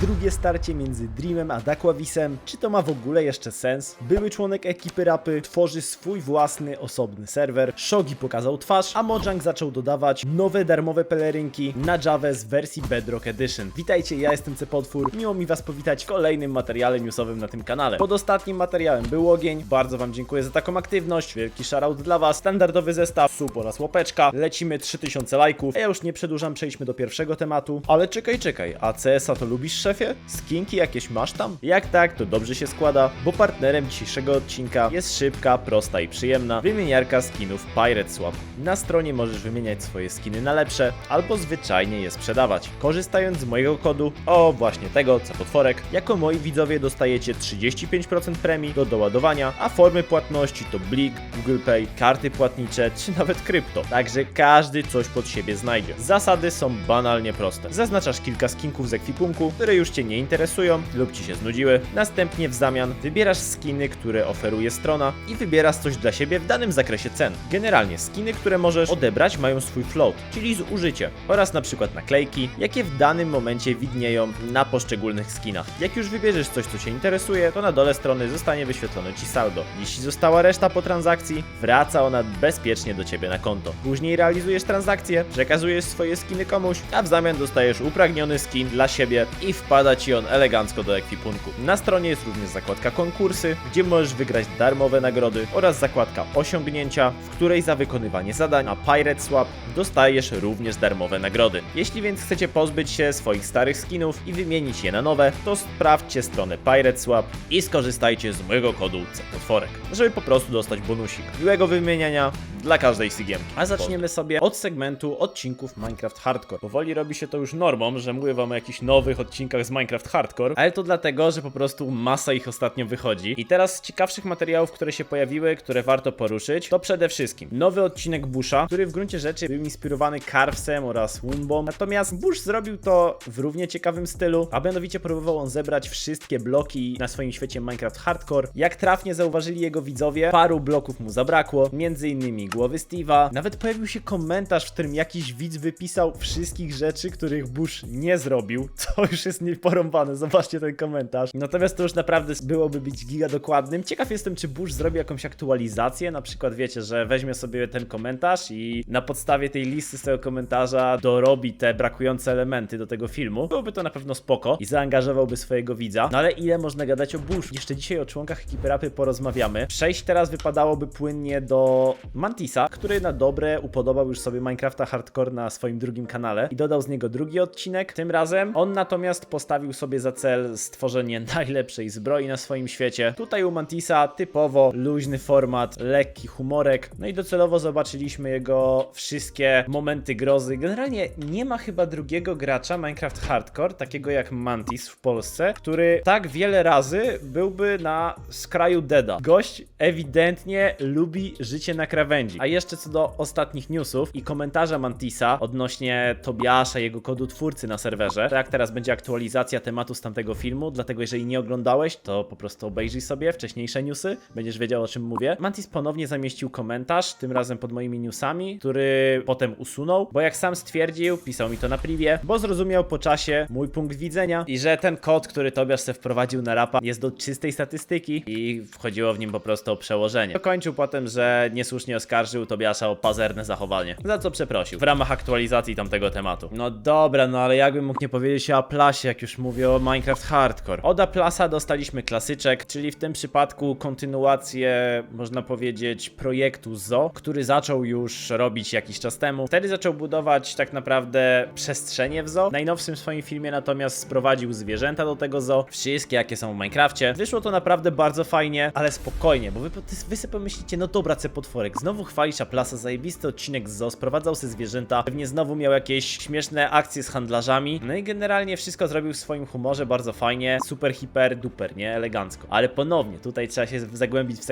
drugie starcie między Dreamem a Dakławisem. Czy to ma w ogóle jeszcze sens? Były członek ekipy rapy tworzy swój własny, osobny serwer. Shogi pokazał twarz, a Mojang zaczął dodawać nowe darmowe pelerynki na Java z wersji Bedrock Edition. Witajcie, ja jestem Cepotwór. Miło mi Was powitać w kolejnym materiale newsowym na tym kanale. Pod ostatnim materiałem był ogień. Bardzo Wam dziękuję za taką aktywność. Wielki shoutout dla Was. Standardowy zestaw, sub oraz łopeczka. Lecimy 3000 lajków. A ja już nie przedłużam, przejdźmy do pierwszego tematu. Ale czekaj, czekaj. A CS-a to lubisz, szefie? Skinki jakieś masz tam? Jak tak, to dobrze się składa, bo partnerem dzisiejszego odcinka jest szybka, prosta i przyjemna wymieniarka skinów Pirate Swap. Na stronie możesz wymieniać swoje skiny na lepsze, albo zwyczajnie je sprzedawać. Korzystając z mojego kodu, o właśnie tego, co potworek, jako moi widzowie dostajecie 35% premii do doładowania, a formy płatności to Blik, Google Pay, karty płatnicze czy nawet krypto. Także każdy coś pod siebie znajdzie. Zasady są banalnie proste. Zaznaczasz kilka skinków z ekwipunku, które już Cię nie interesują lub Ci się znudziły. Następnie w zamian wybierasz skiny, które oferuje strona i wybierasz coś dla siebie w danym zakresie cen. Generalnie skiny, które możesz odebrać mają swój float, czyli zużycie oraz na przykład naklejki, jakie w danym momencie widnieją na poszczególnych skinach. Jak już wybierzesz coś, co Cię interesuje, to na dole strony zostanie wyświetlone Ci saldo. Jeśli została reszta po transakcji, wraca ona bezpiecznie do Ciebie na konto. Później realizujesz transakcję, przekazujesz swoje skiny komuś, a w zamian dostajesz upragniony skin dla siebie i wpada Ci on elegancko do ekwipunku. Na stronie jest również zakładka konkursy, gdzie możesz wygrać darmowe nagrody oraz zakładka osiągnięcia, w której za wykonywanie zadań na Pirate Swap dostajesz również darmowe nagrody. Jeśli więc chcecie pozbyć się swoich starych skinów i wymienić je na nowe, to sprawdźcie stronę Pirate Swap i skorzystajcie z mojego kodu CPotworek, żeby po prostu dostać bonusik. Miłego wymieniania dla każdej sygiemki. A zaczniemy sobie od segmentu odcinków Minecraft Hardcore. Powoli robi się to już normą, że mówię wam o jakichś nowych odcinkach z Minecraft Hardcore, ale to dlatego, że po prostu masa ich ostatnio wychodzi. I teraz z ciekawszych materiałów, które się pojawiły, które warto poruszyć, to przede wszystkim nowy odcinek Busha, który w gruncie rzeczy był inspirowany Carvesem oraz Wumbą. Natomiast Bush zrobił to w równie ciekawym stylu, a mianowicie próbował on zebrać wszystkie bloki na swoim świecie Minecraft Hardcore. Jak trafnie zauważyli jego widzowie, paru bloków mu zabrakło, między innymi głowy Steve'a. Nawet pojawił się komentarz, w którym jakiś widz wypisał wszystkich rzeczy, których Bush nie zrobił, co już jest nieporąbane. Zobaczcie ten komentarz. Natomiast to już naprawdę byłoby być giga dokładnym. Ciekaw jestem, czy Bush zrobi jakąś aktualizację, na przykład wiecie, że weźmie sobie ten komentarz i na podstawie tej listy z tego komentarza dorobi te brakujące elementy do tego filmu. Byłoby to na pewno spoko i zaangażowałby swojego widza. No ale ile można gadać o Bush? Jeszcze dzisiaj o członkach ekipy rapy porozmawiamy. Przejść teraz wypadałoby płynnie do Mantisa, który na dobre upodobał już sobie Minecrafta Hardcore na swoim drugim kanale i dodał z niego drugi odcinek. Tym razem on natomiast postawił sobie za cel stworzenie najlepszej zbroi na swoim świecie. Tutaj u Mantisa typowo luźny format, lekki humorek. No i docelowo zobaczyliśmy jego wszystkie momenty grozy. Generalnie nie ma chyba drugiego gracza Minecraft Hardcore, takiego jak Mantis w Polsce, który tak wiele razy byłby na skraju deda. Gość ewidentnie lubi życie na krawędzi. A jeszcze co do ostatnich newsów i komentarza Mantisa odnośnie Tobiasza, jego kodu twórcy na serwerze, to jak teraz będzie aktualizacja tematu z tamtego filmu, dlatego jeżeli nie oglądałeś, to po prostu obejrzyj sobie wcześniejsze newsy, będziesz wiedział o czym mówię. Mantis ponownie zamieścił komentarz, tym razem pod moimi newsami, który potem usunął, bo jak sam stwierdził, pisał mi to na privie, bo zrozumiał po czasie mój punkt widzenia i że ten kod, który Tobiasz se wprowadził na rapa jest do czystej statystyki i wchodziło w nim po prostu o przełożenie. Dokończył potem, że niesłusznie oskarżył Tobiasza o pazerne zachowanie, za co przeprosił w ramach aktualizacji tamtego tematu. No dobra, no ale jakbym mógł nie powiedzieć o Aplasie, jak już mówię o Minecraft Hardcore. Od Aplasa dostaliśmy klasyczek, czyli w tym przypadku kontynuację, można powiedzieć, projektu ZO, który zaczął już robić jakiś czas temu. Wtedy zaczął budować tak naprawdę przestrzenie w zoo. W najnowszym swoim filmie natomiast sprowadził zwierzęta do tego zoo, wszystkie jakie są w Minecrafcie. Wyszło to naprawdę bardzo fajnie, ale spokojnie, bo wy, wy sobie pomyślicie, no dobra, C potworek, znowu chwalisz Aplasa, zajebisty odcinek z zoo, sprowadzał sobie zwierzęta, pewnie znowu miał jakieś śmieszne akcje z handlarzami, no i generalnie wszystko zrobił w swoim humorze bardzo fajnie, super, hiper, duper, nie? Elegancko. Ale ponownie, tutaj trzeba się zagłębić w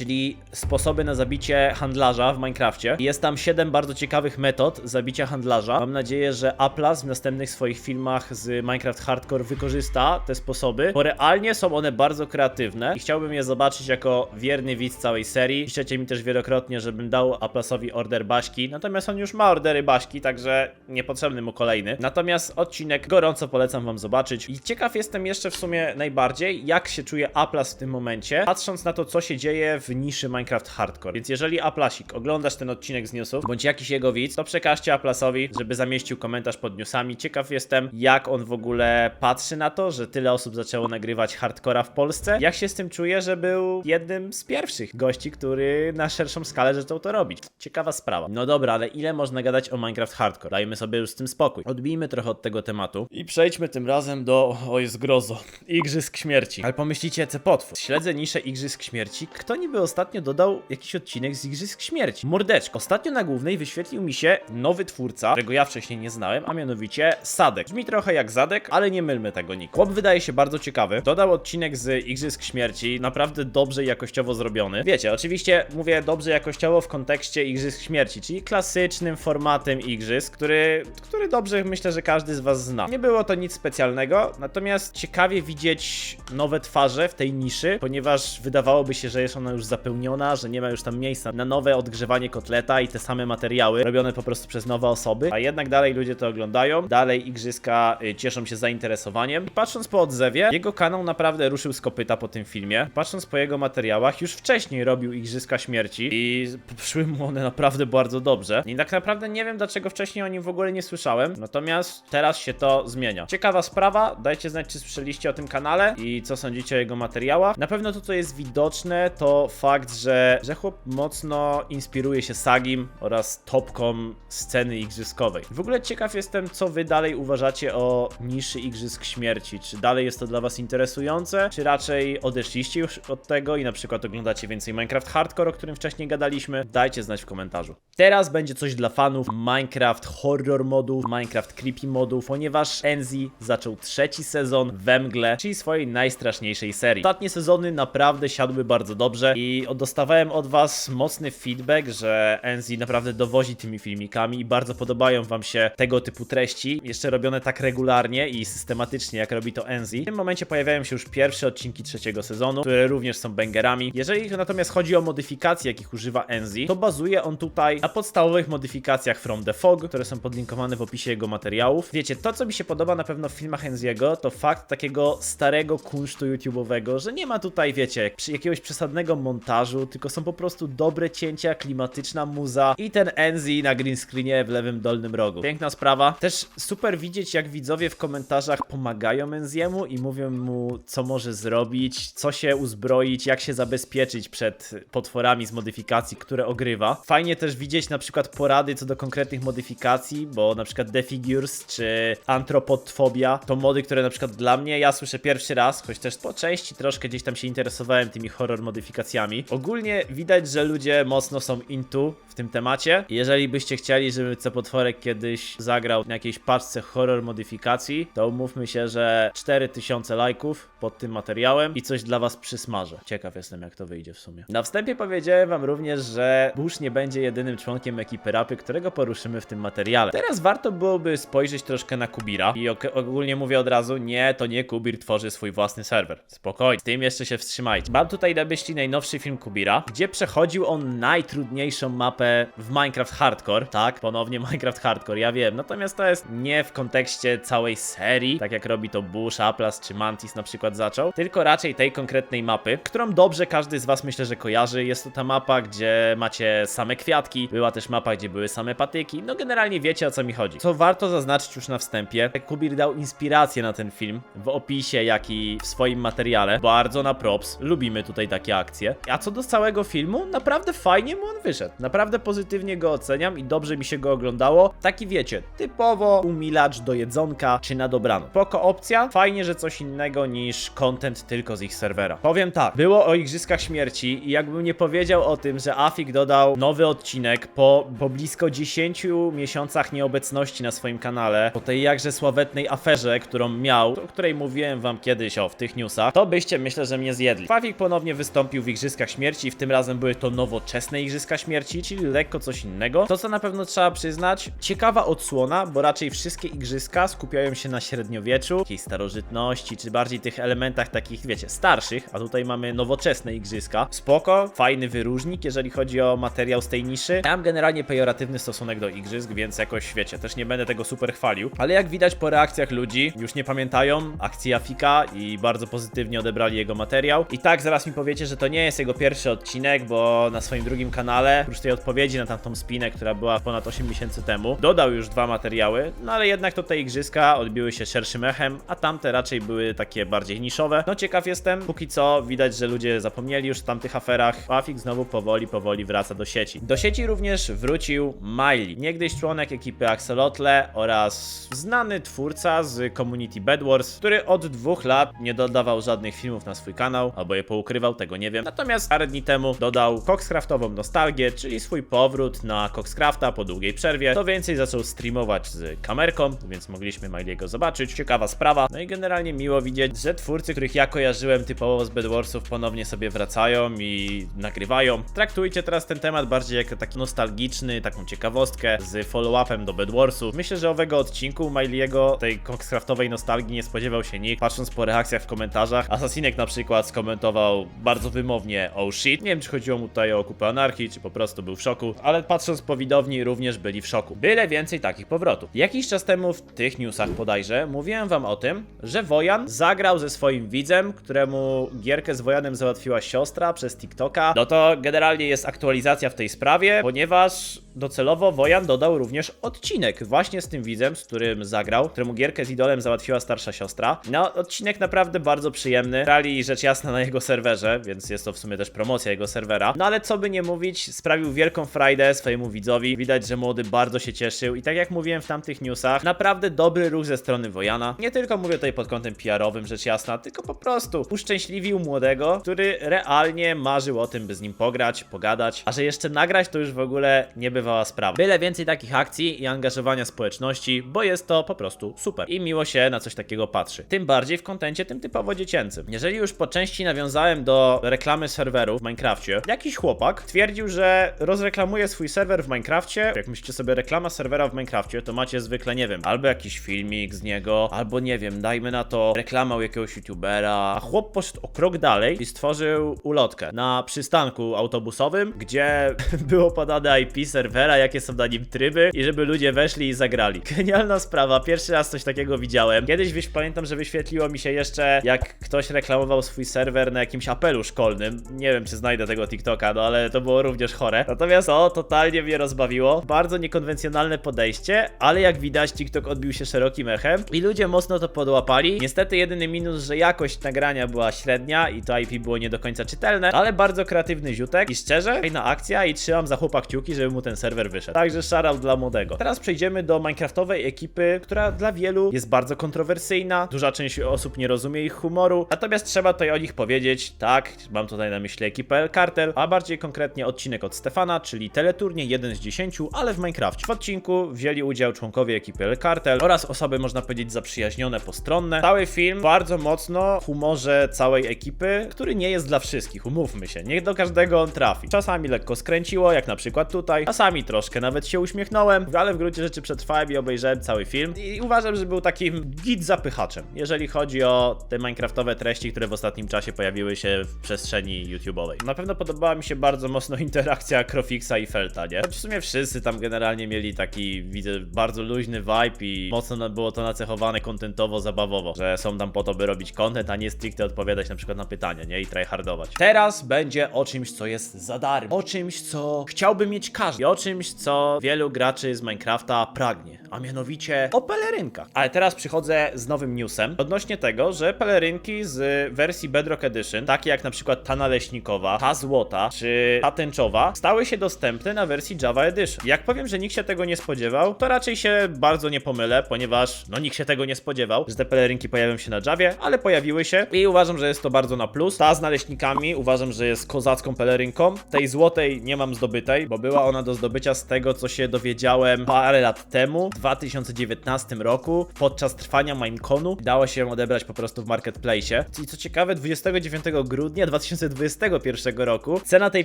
czyli sposoby na zabicie handlarza w Minecrafcie. Jest tam 7 bardzo ciekawych metod zabicia handlarza. Mam nadzieję, że Aplas w następnych swoich filmach z Minecraft Hardcore wykorzysta te sposoby, bo realnie są one bardzo kreatywne i chciałbym je zobaczyć jako wierny widz całej serii. Piszecie mi też wielokrotnie, żebym dał Aplasowi order Baśki, natomiast on już ma ordery Baśki, także niepotrzebny mu kolejny. Natomiast odcinek gorąco polecam wam zobaczyć i ciekaw jestem jeszcze w sumie najbardziej, jak się czuje Aplas w tym momencie, patrząc na to, co się dzieje w niszy Minecraft Hardcore. Więc jeżeli Aplasik oglądasz ten odcinek z newsów, bądź jakiś jego widz, to przekażcie Aplasowi, żeby zamieścił komentarz pod newsami. Ciekaw jestem, jak on w ogóle patrzy na to, że tyle osób zaczęło nagrywać hardcora w Polsce. Jak się z tym czuje, że był jednym z pierwszych gości, który na szerszą skalę zaczął to robić. Ciekawa sprawa. No dobra, ale ile można gadać o Minecraft Hardcore? Dajmy sobie już z tym spokój. Odbijmy trochę od tego tematu i przejdźmy tym razem do, o jest grozo, Igrzysk Śmierci. Ale pomyślicie, co potwór. Śledzę niszę Igrzysk Śmierci. Kto niby ostatnio dodał jakiś odcinek z Igrzysk Śmierci? Mordeczko. Ostatnio na głównej wyświetlił mi się nowy twórca, którego ja wcześniej nie znałem, a mianowicie Sadek. Brzmi trochę jak Zadek, ale nie mylmy tego niku. Chłop wydaje się bardzo ciekawy. Dodał odcinek z Igrzysk Śmierci, naprawdę dobrze jakościowo zrobiony. Wiecie, oczywiście mówię dobrze jakościowo w kontekście Igrzysk Śmierci, czyli klasycznym formatem Igrzysk, który, który dobrze myślę, że każdy z Was zna. Nie było to nic specjalnego, natomiast ciekawie widzieć nowe twarze w tej niszy, ponieważ wydawałoby się, że jest ona już zapełniona, że nie ma już tam miejsca na nowe odgrzewanie kotleta i te same materiały robione po prostu przez nowe osoby, a jednak dalej ludzie to oglądają, dalej Igrzyska y, cieszą się zainteresowaniem. I patrząc po odzewie, jego kanał naprawdę ruszył z kopyta po tym filmie. Patrząc po jego materiałach, już wcześniej robił Igrzyska Śmierci i szły mu one naprawdę bardzo dobrze. I tak naprawdę nie wiem, dlaczego wcześniej o nim w ogóle nie słyszałem, natomiast teraz się to zmienia. Ciekawa sprawa, dajcie znać, czy słyszeliście o tym kanale i co sądzicie o jego materiałach. Na pewno to, co jest widoczne, to fakt, że, że chłop mocno inspiruje się Sagim oraz topką sceny igrzyskowej. W ogóle ciekaw jestem, co wy dalej uważacie o niszy Igrzysk Śmierci. Czy dalej jest to dla was interesujące, czy raczej odeszliście już od tego i na przykład oglądacie więcej Minecraft Hardcore, o którym wcześniej gadaliśmy? Dajcie znać w komentarzu. Teraz będzie coś dla fanów Minecraft Horror modów, Minecraft Creepy modów, ponieważ Enzi zaczął trzeci sezon we mgle, czyli swojej najstraszniejszej serii. Ostatnie sezony naprawdę siadły bardzo dobrze i dostawałem od was mocny feedback, że Enzi naprawdę dowozi tymi filmikami i bardzo podobają wam się tego typu treści, jeszcze robione tak regularnie i systematycznie, jak robi to Enzi. W tym momencie pojawiają się już pierwsze odcinki trzeciego sezonu, które również są bangerami. Jeżeli natomiast chodzi o modyfikacje, jakich używa Enzi, to bazuje on tutaj na podstawowych modyfikacjach From the Fog, które są podlinkowane w opisie jego materiałów. Wiecie, to co mi się podoba na pewno w filmach Enziego, to fakt takiego starego kunsztu YouTube'owego, że nie ma tutaj, wiecie, jakiegoś przesadnego montażu, tylko są po prostu dobre cięcia, klimatyczna muza i ten Enzi na green screenie w lewym dolnym rogu. Piękna sprawa. Też super widzieć, jak widzowie w komentarzach pomagają Enziemu i mówią mu, co może zrobić, co się uzbroić, jak się zabezpieczyć przed potworami z modyfikacji, które ogrywa. Fajnie też widzieć na przykład porady co do konkretnych modyfikacji, bo na przykład Defigures czy Antropotfobia to mody, które na przykład dla mnie ja słyszę pierwszy raz, choć też po części troszkę gdzieś tam się interesowałem tymi horror modyfikacjami. Ogólnie widać, że ludzie mocno są into w tym temacie. Jeżeli byście chcieli, żeby Cepotworek kiedyś zagrał na jakiejś paczce horror modyfikacji, to umówmy się, że 4000 lajków pod tym materiałem i coś dla was przysmażę. Ciekaw jestem, jak to wyjdzie w sumie. Na wstępie powiedziałem wam również, że Bush nie będzie jedynym członkiem ekipy rapy, którego poruszymy w tym materiale. Teraz warto byłoby spojrzeć troszkę na Kubira i ogólnie mówię od razu, nie, to nie Kubir tworzy swój własny serwer. Spokojnie, z tym jeszcze się wstrzymajcie. Mam tutaj na myśli film Kubira, gdzie przechodził on najtrudniejszą mapę w Minecraft Hardcore. Tak, ponownie Minecraft Hardcore, ja wiem. Natomiast to jest nie w kontekście całej serii, tak jak robi to Bush, Aplas czy Mantis na przykład zaczął, tylko raczej tej konkretnej mapy, którą dobrze każdy z was myślę, że kojarzy. Jest to ta mapa, gdzie macie same kwiatki, była też mapa, gdzie były same patyki. No generalnie wiecie o co mi chodzi. Co warto zaznaczyć już na wstępie, Kubir dał inspirację na ten film w opisie, jak i w swoim materiale. Bardzo na props. Lubimy tutaj takie akcje. A co do całego filmu, naprawdę fajnie mu on wyszedł. Naprawdę pozytywnie go oceniam i dobrze mi się go oglądało. Taki wiecie, typowo umilacz do jedzonka czy na dobrano. Poko opcja, fajnie, że coś innego niż content tylko z ich serwera. Powiem tak, było o Igrzyskach Śmierci i jakbym nie powiedział o tym, że Afik dodał nowy odcinek po, po blisko 10 miesiącach nieobecności na swoim kanale, po tej jakże sławetnej aferze, którą miał, o której mówiłem wam kiedyś o w tych newsach, to byście myślę, że mnie zjedli. Afik ponownie wystąpił w Igrzyskach Igrzyskach Śmierci i w tym razem były to nowoczesne Igrzyska Śmierci, czyli lekko coś innego. To co na pewno trzeba przyznać, ciekawa odsłona, bo raczej wszystkie Igrzyska skupiają się na średniowieczu, jakiejś starożytności, czy bardziej tych elementach takich, wiecie, starszych, a tutaj mamy nowoczesne Igrzyska. Spoko, fajny wyróżnik, jeżeli chodzi o materiał z tej niszy. Ja mam generalnie pejoratywny stosunek do Igrzysk, więc jakoś, wiecie, też nie będę tego super chwalił, ale jak widać po reakcjach ludzi, już nie pamiętają akcji Afika i bardzo pozytywnie odebrali jego materiał. I tak zaraz mi powiecie, że to nie jest jego pierwszy odcinek, bo na swoim drugim kanale, oprócz tej odpowiedzi na tamtą spinę, która była ponad 8 miesięcy temu, dodał już dwa materiały, no ale jednak to te igrzyska odbiły się szerszym echem, a tamte raczej były takie bardziej niszowe. No ciekaw jestem, póki co widać, że ludzie zapomnieli już o tamtych aferach. Afik znowu powoli, powoli wraca do sieci. Do sieci również wrócił Miley, niegdyś członek ekipy Axolotle oraz znany twórca z community Bed Wars, który od dwóch lat nie dodawał żadnych filmów na swój kanał, albo je poukrywał, tego nie wiem. Natomiast parę dni temu dodał Coxcraftową nostalgię, czyli swój powrót na Coxcrafta po długiej przerwie. To więcej zaczął streamować z kamerką, więc mogliśmy Miley'ego zobaczyć. Ciekawa sprawa. No i generalnie miło widzieć, że twórcy, których ja kojarzyłem typowo z Bed Warsów, ponownie sobie wracają i nagrywają. Traktujcie teraz ten temat bardziej jako taki nostalgiczny, taką ciekawostkę z follow-upem do Bed Warsów. Myślę, że owego odcinku Miley'ego, tej Coxcraftowej nostalgii nie spodziewał się nikt. Patrząc po reakcjach w komentarzach, Asasinek na przykład skomentował bardzo wymownie oh shit. Nie wiem, czy chodziło mu tutaj o kupę anarchii, czy po prostu był w szoku, ale patrząc po widowni również byli w szoku. Byle więcej takich powrotów. Jakiś czas temu w tych newsach bodajże mówiłem wam o tym, że Wojan zagrał ze swoim widzem, któremu gierkę z Wojanem załatwiła siostra przez TikToka. No to generalnie jest aktualizacja w tej sprawie, ponieważ docelowo Wojan dodał również odcinek właśnie z tym widzem, z którym zagrał, któremu gierkę z idolem załatwiła starsza siostra. No, odcinek naprawdę bardzo przyjemny. Grali rzecz jasna na jego serwerze, więc jest to w sumie też promocja jego serwera. No ale co by nie mówić, sprawił wielką frajdę swojemu widzowi. Widać, że młody bardzo się cieszył i tak jak mówiłem w tamtych newsach, naprawdę dobry ruch ze strony Wojana. Nie tylko mówię tutaj pod kątem PR-owym, rzecz jasna, tylko po prostu uszczęśliwił młodego, który realnie marzył o tym, by z nim pograć, pogadać, a że jeszcze nagrać to już w ogóle nie bywała sprawa. Byle więcej takich akcji i angażowania społeczności, bo jest to po prostu super i miło się na coś takiego patrzy. Tym bardziej w kontencie tym typowo dziecięcym. Jeżeli już po części nawiązałem do reklamy serwerów w Minecrafcie, jakiś chłopak twierdził, że rozreklamuje swój serwer w Minecrafcie. Jak myślicie sobie reklama serwera w Minecrafcie, to macie zwykle, nie wiem, albo jakiś filmik z niego, albo nie wiem, dajmy na to reklamę jakiegoś youtubera. A chłop poszedł o krok dalej i stworzył ulotkę na przystanku autobusowym, gdzie było podane IP serwera, jakie są na nim tryby i żeby ludzie weszli i zagrali. Genialna sprawa, pierwszy raz coś takiego widziałem. Kiedyś wyś, pamiętam, że wyświetliło mi się jeszcze, jak ktoś reklamował swój serwer na jakimś apelu szkolnym. Nie wiem, czy znajdę tego TikToka, no ale to było również chore. Natomiast o, totalnie mnie rozbawiło. Bardzo niekonwencjonalne podejście, ale jak widać, TikTok odbił się szerokim echem i ludzie mocno to podłapali. Niestety jedyny minus, że jakość nagrania była średnia i to IP było nie do końca czytelne, ale bardzo kreatywny ziutek i szczerze, fajna akcja i trzymam za chłopak kciuki, żeby mu ten serwer wyszedł. Także shoutout dla młodego. Teraz przejdziemy do Minecraftowej ekipy, która dla wielu jest bardzo kontrowersyjna. Duża część osób nie rozumie ich humoru, natomiast trzeba tutaj o nich powiedzieć, tak, mam tutaj na myśli ekipę El Cartel, a bardziej konkretnie odcinek od Stefana, czyli teleturnie 1 z 10, ale w Minecraft. W odcinku wzięli udział członkowie ekipy El Cartel oraz osoby, można powiedzieć, zaprzyjaźnione, postronne. Cały film bardzo mocno w humorze całej ekipy, który nie jest dla wszystkich, umówmy się, nie do każdego on trafi. Czasami lekko skręciło, jak na przykład tutaj, czasami troszkę nawet się uśmiechnąłem, ale w gruncie rzeczy przetrwałem i obejrzałem cały film i uważam, że był takim git zapychaczem, jeżeli chodzi o te minecraftowe treści, które w ostatnim czasie pojawiły się w przestrzeni YouTube'owej. Na pewno podobała mi się bardzo mocno interakcja Crofixa i Felta, nie? Choć w sumie wszyscy tam generalnie mieli taki, widzę, bardzo luźny vibe i mocno było to nacechowane kontentowo, zabawowo, że są tam po to, by robić content, a nie stricte odpowiadać na przykład na pytania, nie? I tryhardować. Teraz będzie o czymś, co jest za darmo. O czymś, co chciałby mieć każdy. I o czymś, co wielu graczy z Minecrafta pragnie. A mianowicie o pelerynkach. Ale teraz przychodzę z nowym newsem odnośnie tego, że pelerynki z wersji Bedrock Edition, takie jak na przykład ta naleśnikowa, ta złota, czy ta tęczowa, stały się dostępne na wersji Java Edition. Jak powiem, że nikt się tego nie spodziewał, to raczej się bardzo nie pomylę, ponieważ no nikt się tego nie spodziewał, że te pelerynki pojawią się na Javie, ale pojawiły się i uważam, że jest to bardzo na plus. Ta z naleśnikami uważam, że jest kozacką pelerynką. Tej złotej nie mam zdobytej, bo była ona do zdobycia z tego, co się dowiedziałem parę lat temu, w 2019 roku, podczas trwania Mineconu. Dało się ją odebrać po prostu w marketplace. I co ciekawe, 29 grudnia 2021 roku cena tej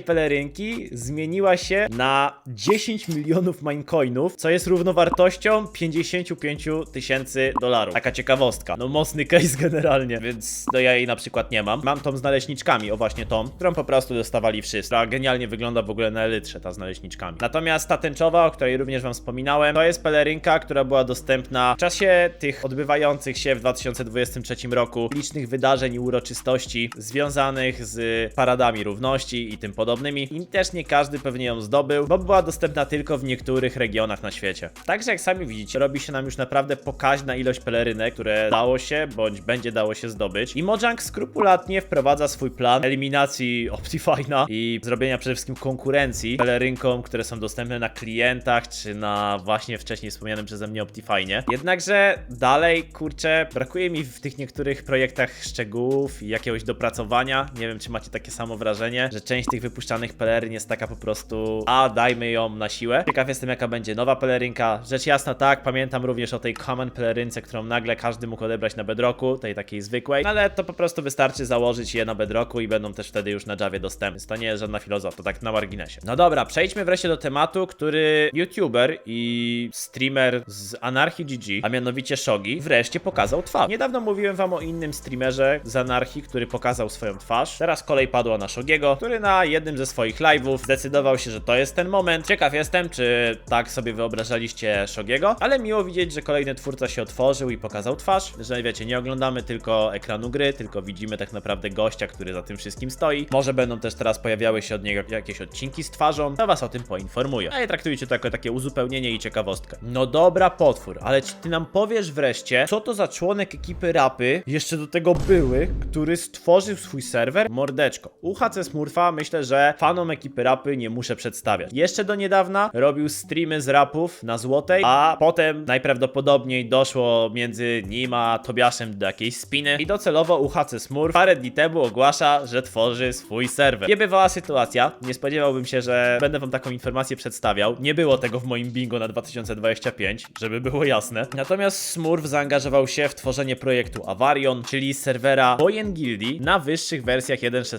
pelerynki zmieniła się na 10 milionów minecoinów, co jest równowartością 55 tysięcy dolarów. Taka ciekawostka. No mocny case generalnie, więc no ja jej na przykład nie mam. Mam tą z naleśniczkami, o właśnie tą, którą po prostu dostawali wszyscy. Ta genialnie wygląda w ogóle na elytrze, ta z naleśniczkami. Natomiast ta tęczowa, o której również wam wspominałem, to jest pelerynka, która była dostępna w czasie tych odbywających się w 2023 roku licznych wydarzeń i uroczystości związanych z paradami równości i tym podobnymi. I też nie każdy pewnie ją zdobył, bo była dostępna tylko w niektórych regionach na świecie. Także jak sami widzicie, robi się nam już naprawdę pokaźna ilość pelerynek, które dało się bądź będzie dało się zdobyć. I Mojang skrupulatnie wprowadza swój plan eliminacji Optifine'a i zrobienia przede wszystkim konkurencji pelerynkom, które są dostępne na klientach czy na właśnie wcześniej wspomnianym przeze mnie Optifine'ie. Jednakże dalej, kurczę, brakuje mi w tych niektórych projektach szczegółów i jakiegoś dopracowania. Nie wiem, czy macie takie samo wrażenie, że część tych wypuszczanych peleryn jest taka po prostu, a dajmy ją na siłę. Ciekaw jestem, jaka będzie nowa pelerynka. Rzecz jasna, tak, pamiętam również o tej common pelerynce, którą nagle każdy mógł odebrać na bedrocku, tej takiej zwykłej, No ale to po prostu wystarczy założyć je na bedrocku i będą też wtedy już na Javie dostępne. To nie jest żadna filozofia, to tak na marginesie. No dobra, przejdźmy wreszcie do tematu, który youtuber i streamer z Anarchy GG, a mianowicie Shogi, wreszcie pokazał twarz. Niedawno mówiłem wam o innym streamerze z Anarchy, który pokazał swoją twarz. Teraz kolej padła na Shogiego, który na jednym ze swoich live'ów zdecydował się, że to jest ten moment. Ciekaw jestem, czy tak sobie wyobrażaliście Shogiego, ale miło widzieć, że kolejny twórca się otworzył i pokazał twarz, że wiecie, nie oglądamy tylko ekranu gry, tylko widzimy tak naprawdę gościa, który za tym wszystkim stoi. Może będą też teraz pojawiały się od niego jakieś odcinki z twarzą, to was o tym poinformuję. A nie traktujcie to jako takie uzupełnienie i ciekawostkę. No dobra, potwór, ale czy ty nam powiesz wreszcie, co to za członek ekipy rapy, jeszcze do tego były, który stworzył swój serwer? Mordeczko. UHC Smurfa myślę, że fanom ekipy rapy nie muszę przedstawiać. Jeszcze do niedawna robił streamy z rapów na złotej, a potem najprawdopodobniej doszło między nim a Tobiaszem do jakiejś spiny i docelowo UHC Smurf parę dni temu ogłasza, że tworzy swój serwer. Niebywała sytuacja, nie spodziewałbym się, że będę wam taką informację przedstawiał. Nie było tego w moim bingo na 2025, żeby było jasne. Natomiast Smurf zaangażował się w tworzenie projektu Avarion, czyli serwera Wojen Gildii na wyższych wersjach 1.16+.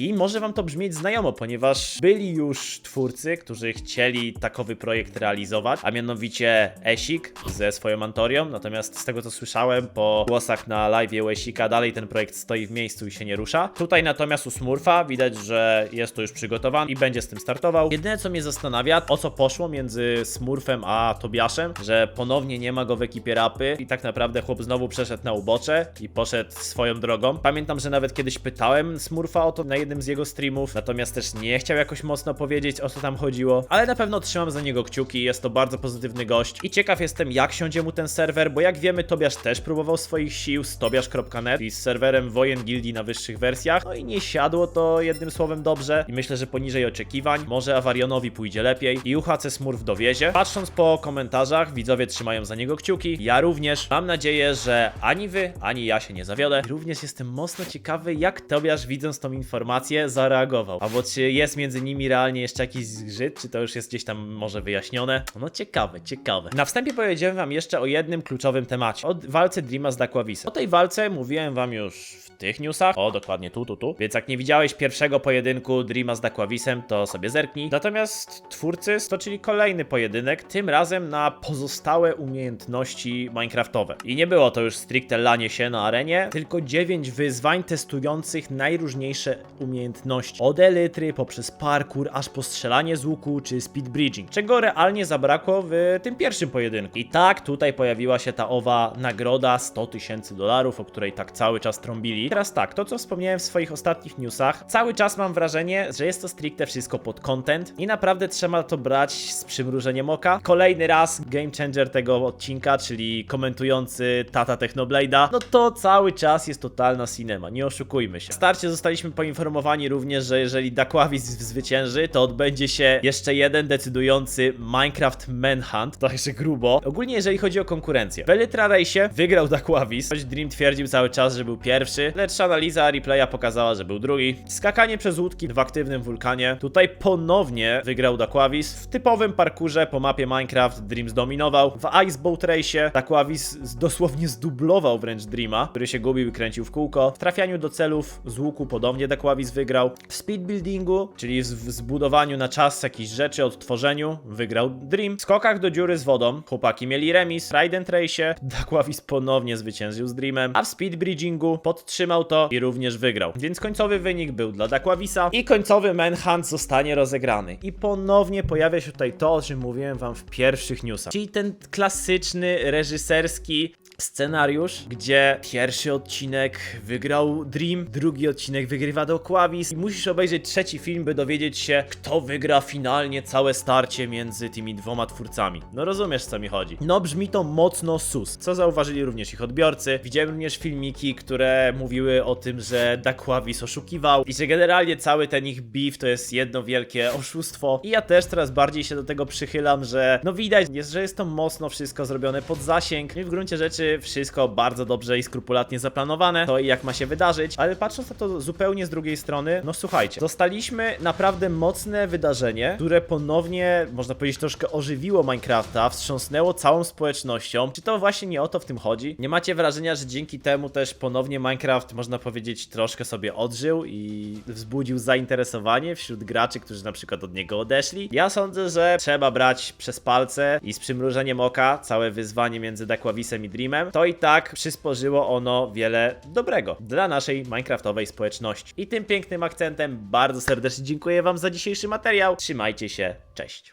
I może wam to brzmieć znajomo, ponieważ byli już twórcy, którzy chcieli takowy projekt realizować, a mianowicie Esik ze swoją Antorią. Natomiast z tego co słyszałem po głosach na live Esika, dalej ten projekt stoi w miejscu i się nie rusza. Tutaj natomiast u Smurfa widać, że jest to już przygotowany i będzie z tym startował. Jedyne co mnie zastanawia, o co poszło między Smurfem a Tobiaszem, że ponownie nie ma go w ekipie rapy i tak naprawdę chłop znowu przeszedł na ubocze i poszedł swoją drogą. Pamiętam, że nawet kiedyś pytałem Smurfa o to na jednym z jego streamów, natomiast też nie chciał jakoś mocno powiedzieć o co tam chodziło, ale na pewno trzymam za niego kciuki, jest to bardzo pozytywny gość. I ciekaw jestem jak siądzie mu ten serwer, bo jak wiemy Tobiasz też próbował swoich sił z tobiasz.net i z serwerem Wojen Gildii na wyższych wersjach, no i nie siadło to jednym słowem dobrze. I myślę, że poniżej oczekiwań, może Avarionowi pójdzie lepiej. I UHC Smurf dowiezie. Patrząc po komentarzach, widzowie trzymają za niego kciuki, ja również. Mam nadzieję, że ani wy, ani ja się nie zawiodę. Również jestem mocno ciekawy, jak Tobiasz widząc tą informację zareagował, albo czy jest między nimi realnie jeszcze jakiś zgrzyt, czy to już jest gdzieś tam może wyjaśnione. No ciekawe, ciekawe. Na wstępie powiedziałem wam jeszcze o jednym kluczowym temacie, o walce Dreama z Daquavisem. O tej walce mówiłem wam już tych newsach, o dokładnie tu, tu, tu, więc jak nie widziałeś pierwszego pojedynku Dreama z Daquavisem, to sobie zerknij. Natomiast twórcy stoczyli kolejny pojedynek, tym razem na pozostałe umiejętności minecraftowe. I nie było to już stricte lanie się na arenie, tylko 9 wyzwań testujących najróżniejsze umiejętności. Od elytry, poprzez parkour, aż po strzelanie z łuku czy speed bridging, czego realnie zabrakło w tym pierwszym pojedynku. I tak tutaj pojawiła się ta owa nagroda 100 tysięcy dolarów, o której tak cały czas trąbili. Teraz tak, to co wspomniałem w swoich ostatnich newsach, cały czas mam wrażenie, że jest to stricte wszystko pod content i naprawdę trzeba to brać z przymrużeniem oka. Kolejny raz game changer tego odcinka, czyli komentujący Tata Technoblade'a, no to cały czas jest totalna cinema, nie oszukujmy się. W starcie zostaliśmy poinformowani również, że jeżeli Dakławis zwycięży, to odbędzie się jeszcze jeden decydujący Minecraft Manhunt, także grubo. Ogólnie jeżeli chodzi o konkurencję. W Elytra Race wygrał Dakławis, choć Dream twierdził cały czas, że był pierwszy, lecz analiza replaya pokazała, że był drugi. Skakanie przez łódki w aktywnym wulkanie. Tutaj ponownie wygrał Dakławis. W typowym parkurze po mapie Minecraft Dream zdominował. W Iceboat Race Dakławis dosłownie zdublował wręcz Dreama, który się gubił i kręcił w kółko. W trafianiu do celów z łuku podobnie Dakławis wygrał. W speedbuildingu, czyli w zbudowaniu na czas jakichś rzeczy, odtworzeniu, wygrał Dream. W skokach do dziury z wodą chłopaki mieli remis. W Ride and Race Dakławis ponownie zwyciężył z Dreamem, a w speedbridgingu podtrzymał to i również wygrał. Więc końcowy wynik był dla Dakławisa i końcowy Manhunt zostanie rozegrany. I ponownie pojawia się tutaj to, o czym mówiłem wam w pierwszych newsach. Czyli ten klasyczny, reżyserski scenariusz, gdzie pierwszy odcinek wygrał Dream, drugi odcinek wygrywa Dokławis i musisz obejrzeć trzeci film, by dowiedzieć się, kto wygra finalnie całe starcie między tymi dwoma twórcami. No rozumiesz, co mi chodzi. No brzmi to mocno sus, co zauważyli również ich odbiorcy. Widziałem również filmiki, które mówiły o tym, że Dakławis oszukiwał i że generalnie cały ten ich beef to jest jedno wielkie oszustwo. I ja też coraz bardziej się do tego przychylam, że no widać, jest, że jest to mocno wszystko zrobione pod zasięg. I w gruncie rzeczy wszystko bardzo dobrze i skrupulatnie zaplanowane, to i jak ma się wydarzyć, ale patrząc na to zupełnie z drugiej strony, no słuchajcie, dostaliśmy naprawdę mocne wydarzenie, które ponownie, można powiedzieć, troszkę ożywiło Minecrafta, wstrząsnęło całą społecznością. Czy to właśnie nie o to w tym chodzi? Nie macie wrażenia, że dzięki temu też ponownie Minecraft, można powiedzieć, troszkę sobie odżył i wzbudził zainteresowanie wśród graczy, którzy na przykład od niego odeszli? Ja sądzę, że trzeba brać przez palce i z przymrużeniem oka całe wyzwanie między Dakławisem i Dreamem, to i tak przysporzyło ono wiele dobrego dla naszej Minecraftowej społeczności. I tym pięknym akcentem bardzo serdecznie dziękuję Wam za dzisiejszy materiał. Trzymajcie się, cześć.